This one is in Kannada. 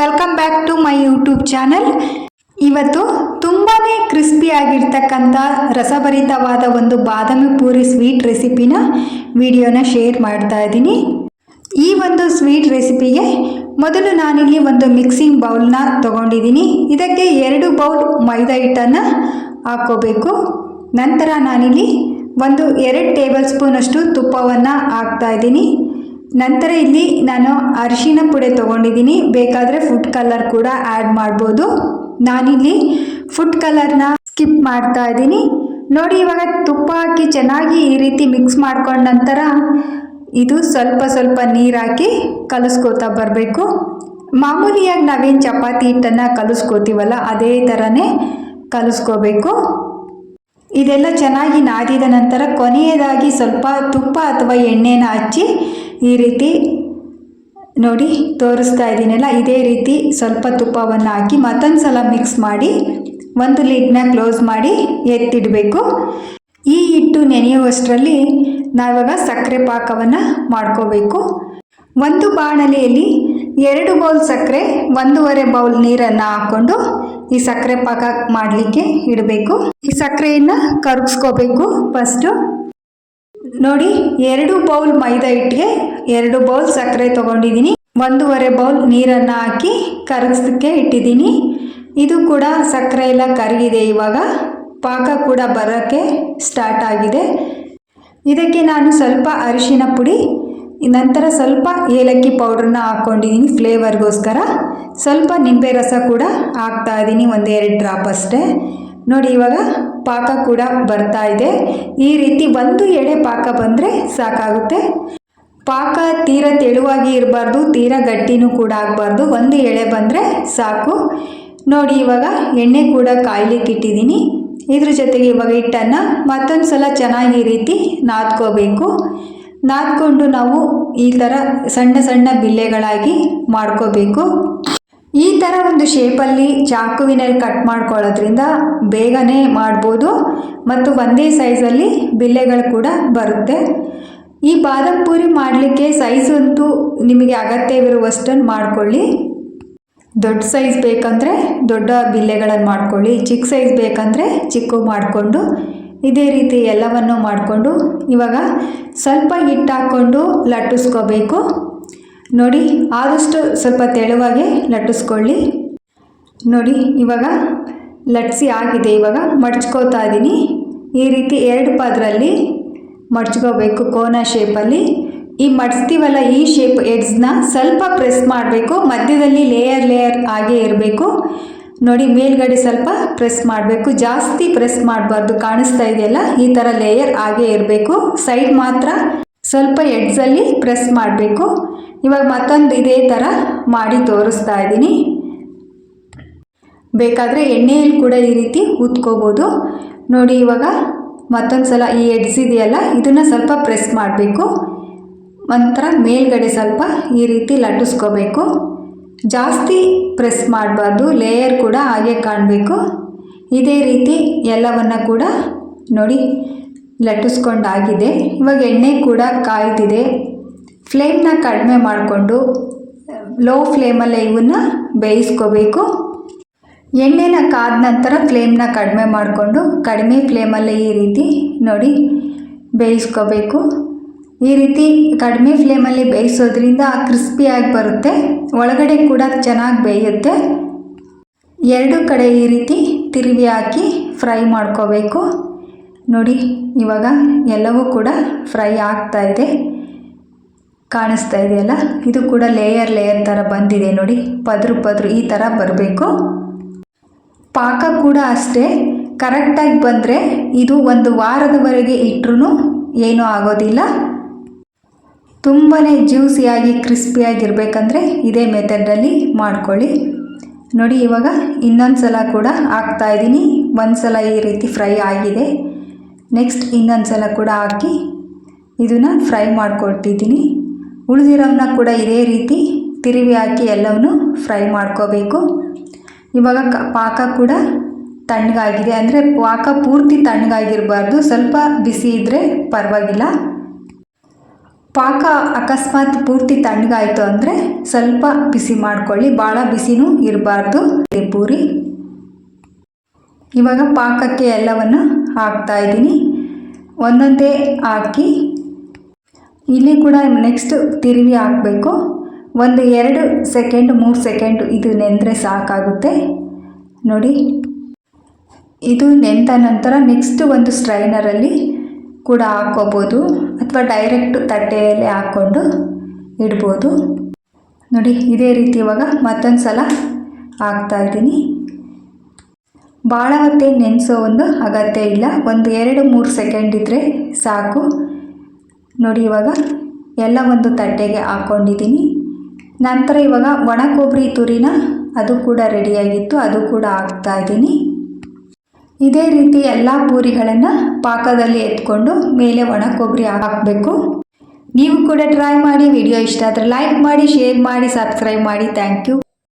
Welcome back to my YouTube channel. ಇವತ್ತು ತುಂಬಾ ಕ್ರಿಸ್ಪಿಯಾಗಿರ್ತಕ್ಕಂಥ ರಸಭರಿತವಾದ ಒಂದು ಬಾದಾಮಿ ಪೂರಿ ಸ್ವೀಟ್ ರೆಸಿಪಿನ ವಿಡಿಯೋನ ಶೇರ್ ಮಾಡ್ತಾ ಇದ್ದೀನಿ. ಈ ಒಂದು ಸ್ವೀಟ್ ರೆಸಿಪಿಗೆ ಮೊದಲು ನಾನಿಲ್ಲಿ ಒಂದು ಮಿಕ್ಸಿಂಗ್ ಬೌಲ್ನ ತಗೊಂಡಿದ್ದೀನಿ. ಇದಕ್ಕೆ ಎರಡು ಬೌಲ್ ಮೈದಾ ಹಿಟ್ಟನ್ನು ಹಾಕ್ಕೋಬೇಕು. ನಂತರ ನಾನಿಲ್ಲಿ ಒಂದು ಎರಡು ಟೇಬಲ್ ಸ್ಪೂನಷ್ಟು ತುಪ್ಪವನ್ನು ಹಾಕ್ತಾ ಇದ್ದೀನಿ. ನಂತರ ಇಲ್ಲಿ ನಾನು ಅರಿಶಿನ ಪುಡಿ ತೊಗೊಂಡಿದ್ದೀನಿ. ಬೇಕಾದರೆ ಫುಡ್ ಕಲರ್ ಕೂಡ ಆ್ಯಡ್ ಮಾಡ್ಬೋದು. ನಾನಿಲ್ಲಿ ಫುಡ್ ಕಲರ್ನ ಸ್ಕಿಪ್ ಮಾಡ್ತಾ ಇದ್ದೀನಿ. ನೋಡಿ, ಇವಾಗ ತುಪ್ಪ ಹಾಕಿ ಚೆನ್ನಾಗಿ ಈ ರೀತಿ ಮಿಕ್ಸ್ ಮಾಡ್ಕೊಂಡ ನಂತರ ಇದು ಸ್ವಲ್ಪ ಸ್ವಲ್ಪ ನೀರು ಹಾಕಿ ಕಲಿಸ್ಕೋತಾ ಬರಬೇಕು. ಮಾಮೂಲಿಯಾಗಿ ನಾವೇನು ಚಪಾತಿ ಹಿಟ್ಟನ್ನು ಕಲಿಸ್ಕೋತೀವಲ್ಲ, ಅದೇ ಥರನೇ ಕಲಿಸ್ಕೋಬೇಕು. ಇದೆಲ್ಲ ಚೆನ್ನಾಗಿ ನಾದಿದ ನಂತರ ಕೊನೆಯದಾಗಿ ಸ್ವಲ್ಪ ತುಪ್ಪ ಅಥವಾ ಎಣ್ಣೆನ ಹಚ್ಚಿ ಈ ರೀತಿ ನೋಡಿ ತೋರಿಸ್ತಾ ಇದ್ದೀನಲ್ಲ, ಇದೇ ರೀತಿ ಸ್ವಲ್ಪ ತುಪ್ಪವನ್ನು ಹಾಕಿ ಮತ್ತೊಂದು ಸಲ ಮಿಕ್ಸ್ ಮಾಡಿ ಒಂದು ಲಿಡ್ನ ಕ್ಲೋಸ್ ಮಾಡಿ ಎತ್ತಿಡಬೇಕು. ಈ ಹಿಟ್ಟು ನೆನೆಯುವಷ್ಟರಲ್ಲಿ ನಾವಿವಾಗ ಸಕ್ಕರೆ ಪಾಕವನ್ನು ಮಾಡ್ಕೋಬೇಕು. ಒಂದು ಬಾಣಲೆಯಲ್ಲಿ ಎರಡು ಬೌಲ್ ಸಕ್ಕರೆ, ಒಂದೂವರೆ ಬೌಲ್ ನೀರನ್ನು ಹಾಕ್ಕೊಂಡು ಈ ಸಕ್ಕರೆ ಪಾಕ ಮಾಡಲಿಕ್ಕೆ ಇಡಬೇಕು. ಈ ಸಕ್ಕರೆಯನ್ನು ಕರಗಿಸ್ಕೋಬೇಕು ಫಸ್ಟು ನೋಡಿ, ಎರಡು ಬೌಲ್ ಮೈದಾ ಹಿಟ್ಟಿಗೆ ಎರಡು ಬೌಲ್ ಸಕ್ಕರೆ ತೊಗೊಂಡಿದ್ದೀನಿ. ಒಂದೂವರೆ ಬೌಲ್ ನೀರನ್ನು ಹಾಕಿ ಕರಗಿಸೋಕ್ಕೆ ಇಟ್ಟಿದ್ದೀನಿ. ಇದು ಕೂಡ ಸಕ್ಕರೆ ಎಲ್ಲ ಕರಗಿದೆ ಇವಾಗ. ಪಾಕ ಕೂಡ ಬರೋಕ್ಕೆ ಸ್ಟಾರ್ಟ್ ಆಗಿದೆ. ಇದಕ್ಕೆ ನಾನು ಸ್ವಲ್ಪ ಅರಿಶಿನ ಪುಡಿ, ನಂತರ ಸ್ವಲ್ಪ ಏಲಕ್ಕಿ ಪೌಡ್ರನ್ನ ಹಾಕ್ಕೊಂಡಿದ್ದೀನಿ ಫ್ಲೇವರ್ಗೋಸ್ಕರ. ಸ್ವಲ್ಪ ನಿಂಬೆ ರಸ ಕೂಡ ಹಾಕ್ತಾ ಇದ್ದೀನಿ, ಒಂದೆರಡು ಡ್ರಾಪ್ ಅಷ್ಟೇ. ನೋಡಿ ಇವಾಗ ಪಾಕ ಕೂಡ ಬರ್ತಾ ಇದೆ. ಈ ರೀತಿ ಒಂದು ಎಳೆ ಪಾಕ ಬಂದರೆ ಸಾಕಾಗುತ್ತೆ. ಪಾಕ ತೀರ ತೆಳುವಾಗಿ ಇರಬಾರ್ದು, ತೀರ ಗಟ್ಟಿನೂ ಕೂಡ ಆಗಬಾರ್ದು. ಒಂದು ಎಳೆ ಬಂದರೆ ಸಾಕು. ನೋಡಿ, ಇವಾಗ ಎಣ್ಣೆ ಕೂಡ ಕಾಯ್ಲಿಕ್ಕೆ ಇಟ್ಟಿದ್ದೀನಿ. ಇದ್ರ ಜೊತೆಗೆ ಇವಾಗ ಹಿಟ್ಟನ್ನು ಮತ್ತೊಂದು ಸಲ ಚೆನ್ನಾಗಿ ಈ ರೀತಿ ನಾದ್ಕೋಬೇಕು. ನಾದ್ಕೊಂಡು ನಾವು ಈ ಥರ ಸಣ್ಣ ಸಣ್ಣ ಬಿಲ್ಲೆಗಳಾಗಿ ಮಾಡ್ಕೋಬೇಕು. ಈ ಥರ ಒಂದು ಶೇಪಲ್ಲಿ ಚಾಕುವಿನಲ್ಲಿ ಕಟ್ ಮಾಡ್ಕೊಳ್ಳೋದ್ರಿಂದ ಬೇಗನೆ ಮಾಡ್ಬೋದು. ಮತ್ತು ಒಂದೇ ಸೈಜಲ್ಲಿ ಬಿಲ್ಲೆಗಳು ಕೂಡ ಬರುತ್ತೆ. ಈ ಬಾದಾಮ್ ಪೂರಿ ಮಾಡಲಿಕ್ಕೆ ಸೈಜ್ ಅಂತೂ ನಿಮಗೆ ಅಗತ್ಯವಿರುವಷ್ಟನ್ನು ಮಾಡ್ಕೊಳ್ಳಿ. ದೊಡ್ಡ ಸೈಜ್ ಬೇಕಂದರೆ ದೊಡ್ಡ ಬಿಲ್ಲೆಗಳನ್ನು ಮಾಡ್ಕೊಳ್ಳಿ. ಚಿಕ್ಕ ಸೈಜ್ ಬೇಕಂದರೆ ಚಿಕ್ಕ ಮಾಡಿಕೊಂಡು ಇದೇ ರೀತಿ ಎಲ್ಲವನ್ನು ಮಾಡಿಕೊಂಡು ಇವಾಗ ಸ್ವಲ್ಪ ಹಿಟ್ಟು ಹಾಕ್ಕೊಂಡು ಲಟ್ಟಿಸ್ಕೋಬೇಕು. ನೋಡಿ, ಆದಷ್ಟು ಸ್ವಲ್ಪ ತೆಳುವಾಗೆ ಲಟ್ಟಿಸ್ಕೊಳ್ಳಿ. ನೋಡಿ, ಇವಾಗ ಲಟ್ಸಿ ಆಗಿದೆ, ಇವಾಗ ಮಡ್ಚ್ಕೋತಾ ಇದ್ದೀನಿ ಈ ರೀತಿ ಎರಡು ಪದರಲ್ಲಿ ಮಡ್ಚ್ಕೋಬೇಕು ಕೋನ ಶೇಪಲ್ಲಿ. ಈ ಮಡ್ಸ್ತೀವಲ್ಲ, ಈ ಶೇಪ್ ಎಡ್ಸ್ನ ಸ್ವಲ್ಪ ಪ್ರೆಸ್ ಮಾಡಬೇಕು, ಮಧ್ಯದಲ್ಲಿ ಲೇಯರ್ ಲೇಯರ್ ಆಗೇ ಇರಬೇಕು. ನೋಡಿ, ಮೇಲ್ಗಡೆ ಸ್ವಲ್ಪ ಪ್ರೆಸ್ ಮಾಡಬೇಕು. ಜಾಸ್ತಿ ಪ್ರೆಸ್ ಮಾಡಬಾರ್ದು, ಕಾಣಿಸ್ತಾ ಇದೆಯಲ್ಲ? ಈ ಥರ ಲೇಯರ್ ಆಗೇ ಇರಬೇಕು. ಸೈಡ್ ಮಾತ್ರ ಸ್ವಲ್ಪ ಎಡ್ಸಲ್ಲಿ ಪ್ರೆಸ್ ಮಾಡಬೇಕು. ಇವಾಗ ಮತ್ತೊಂದು ಇದೇ ಥರ ಮಾಡಿ ತೋರಿಸ್ತಾ ಇದ್ದೀನಿ. ಬೇಕಾದರೆ ಎಣ್ಣೆಯಲ್ಲಿ ಕೂಡ ಈ ರೀತಿ ಉತ್ಕೋಬೋದು. ನೋಡಿ ಇವಾಗ ಮತ್ತೊಂದು ಸಲ ಈ ಎಡ್ಸ್ ಇದೆಯಲ್ಲ, ಇದನ್ನು ಸ್ವಲ್ಪ ಪ್ರೆಸ್ ಮಾಡಬೇಕು. ಒಂಥರ ಮೇಲ್ಗಡೆ ಸ್ವಲ್ಪ ಈ ರೀತಿ ಲಟ್ಟಿಸ್ಕೋಬೇಕು. ಜಾಸ್ತಿ ಪ್ರೆಸ್ ಮಾಡಬಾರ್ದು, ಲೇಯರ್ ಕೂಡ ಹಾಗೆ ಕಾಣಬೇಕು. ಇದೇ ರೀತಿ ಎಲ್ಲವನ್ನು ಕೂಡ ನೋಡಿ ಲಟ್ಟಿಸ್ಕೊಂಡಾಗಿದೆ. ಇವಾಗ ಎಣ್ಣೆ ಕೂಡ ಕಾಯ್ದಿದೆ ಫ್ಲೇಮ್ನ ಕಡಿಮೆ ಮಾಡಿಕೊಂಡು, ಲೋ ಫ್ಲೇಮಲ್ಲೇ ಇವನ್ನ ಬೇಯಿಸ್ಕೋಬೇಕು. ಎಣ್ಣೆನ ಕಾದ ನಂತರ ಫ್ಲೇಮ್ನ ಕಡಿಮೆ ಮಾಡಿಕೊಂಡು, ಕಡಿಮೆ ಫ್ಲೇಮಲ್ಲೇ ಈ ರೀತಿ ನೋಡಿ ಬೇಯಿಸ್ಕೋಬೇಕು. ಈ ರೀತಿ ಕಡಿಮೆ ಫ್ಲೇಮಲ್ಲಿ ಬೇಯಿಸೋದ್ರಿಂದ ಕ್ರಿಸ್ಪಿಯಾಗಿ ಬರುತ್ತೆ. ಒಳಗಡೆ ಕೂಡ ಚೆನ್ನಾಗಿ ಬೇಯುತ್ತೆ. ಎರಡು ಕಡೆ ಈ ರೀತಿ ತಿರುವಿ ಹಾಕಿ ಫ್ರೈ ಮಾಡ್ಕೋಬೇಕು. ನೋಡಿ, ಇವಾಗ ಎಲ್ಲವೂ ಕೂಡ ಫ್ರೈ ಆಗ್ತಾ ಇದೆ. ಕಾಣಿಸ್ತಾ ಇದೆಯಲ್ಲ ಇದು ಕೂಡ ಲೇಯರ್ ಲೇಯರ್ ಥರ ಬಂದಿದೆ ನೋಡಿ. ಪದರು ಪದರು ಈ ಥರ ಬರಬೇಕು. ಪಾಕ ಕೂಡ ಅಷ್ಟೇ. ಕರೆಕ್ಟಾಗಿ ಬಂದರೆ ಇದು ಒಂದು ವಾರದವರೆಗೆ ಇಟ್ಟರೂ ಏನೂ ಆಗೋದಿಲ್ಲ. ತುಂಬಾ ಜ್ಯೂಸಿಯಾಗಿ, ಕ್ರಿಸ್ಪಿಯಾಗಿರ್ಬೇಕಂದ್ರೆ ಇದೇ ಮೆಥಡಲ್ಲಿ ಮಾಡ್ಕೊಳ್ಳಿ. ನೋಡಿ, ಇವಾಗ ಇನ್ನೊಂದು ಸಲ ಕೂಡ ಹಾಕ್ತಾ ಇದ್ದೀನಿ ಒಂದು ಸಲ ಈ ರೀತಿ ಫ್ರೈ ಆಗಿದೆ. ನೆಕ್ಸ್ಟ್ ಇನ್ನೊಂದು ಸಲ ಕೂಡ ಹಾಕಿ ಇದನ್ನು ಫ್ರೈ ಮಾಡಿಕೊಟ್ಟಿದ್ದೀನಿ ಉಳಿದಿರೋವನ್ನ ಕೂಡ ಇದೇ ರೀತಿ ತಿರುವಿ ಹಾಕಿ ಎಲ್ಲವನ್ನು ಫ್ರೈ ಮಾಡ್ಕೋಬೇಕು. ಇವಾಗ ಕ ಪಾಕ ಕೂಡ ತಣ್ಣಗಾಗಿದೆ. ಅಂದರೆ ಪಾಕ ಪೂರ್ತಿ ತಣ್ಣಗಾಗಿರಬಾರ್ದು. ಸ್ವಲ್ಪ ಬಿಸಿ ಇದ್ದರೆ ಪರವಾಗಿಲ್ಲ. ಪಾಕ ಅಕಸ್ಮಾತ್ ಪೂರ್ತಿ ತಣ್ಣಗಾಯಿತು ಅಂದರೆ ಸ್ವಲ್ಪ ಬಿಸಿ ಮಾಡ್ಕೊಳ್ಳಿ. ಭಾಳ ಬಿಸಿನೂ ಇರಬಾರ್ದು. ಪೂರಿ. ಇವಾಗ ಪಾಕಕ್ಕೆ ಎಲ್ಲವನ್ನು ಹಾಕ್ತಾ ಇದ್ದೀನಿ. ಒಂದೊಂದೇ ಹಾಕಿ. ಇಲ್ಲಿ ಕೂಡ ನೆಕ್ಸ್ಟ್ ತಿರುವಿ ಹಾಕಬೇಕು. ಒಂದು, ಎರಡು ಸೆಕೆಂಡ್ ಮೂರು ಸೆಕೆಂಡ್ ಇದು ನೆಂದರೆ ಸಾಕಾಗುತ್ತೆ. ನೋಡಿ. ಇದು ನೆಂದ ನಂತರ ನೆಕ್ಸ್ಟ್ ಒಂದು ಸ್ಟ್ರೈನರಲ್ಲಿ ಕೂಡ ಹಾಕ್ಕೋಬೋದು ಅಥವಾ ಡೈರೆಕ್ಟ್ ತಟ್ಟೆಯಲ್ಲಿ ಹಾಕ್ಕೊಂಡು ಇಡ್ಬೋದು. ನೋಡಿ, ಇದೇ ರೀತಿ ಇವಾಗ ಮತ್ತೊಂದು ಸಲ ಹಾಕ್ತಾ ಇದ್ದೀನಿ. ಭಾಳ ಹೊತ್ತೇನು ನೆನೆಸೋ ಒಂದು ಅಗತ್ಯ ಇಲ್ಲ. ಒಂದು ಎರಡು ಮೂರು ಸೆಕೆಂಡ್ ಇದ್ದರೆ ಸಾಕು. ನೋಡಿ ಇವಾಗ ಎಲ್ಲ ಒಂದು ತಟ್ಟೆಗೆ ಹಾಕ್ಕೊಂಡಿದ್ದೀನಿ ನಂತರ ಇವಾಗ ಒಣ ಕೊಬ್ಬರಿ ತುರಿನ ಅದು ಕೂಡ ರೆಡಿಯಾಗಿತ್ತು. ಅದು ಕೂಡ ಹಾಕ್ತಾ ಇದ್ದೀನಿ. ಇದೇ ರೀತಿ ಎಲ್ಲ ಪೂರಿಗಳನ್ನು ಪಾಕದಲ್ಲಿ ಎತ್ಕೊಂಡು ಮೇಲೆ ಒಣ ಕೊಬ್ಬರಿ ಹಾಕಬೇಕು. ನೀವು ಕೂಡ ಟ್ರೈ ಮಾಡಿ. ವಿಡಿಯೋ ಇಷ್ಟ ಆದರೆ ಲೈಕ್ ಮಾಡಿ ಶೇರ್ ಮಾಡಿ ಸಬ್ಸ್ಕ್ರೈಬ್ ಮಾಡಿ. Thank you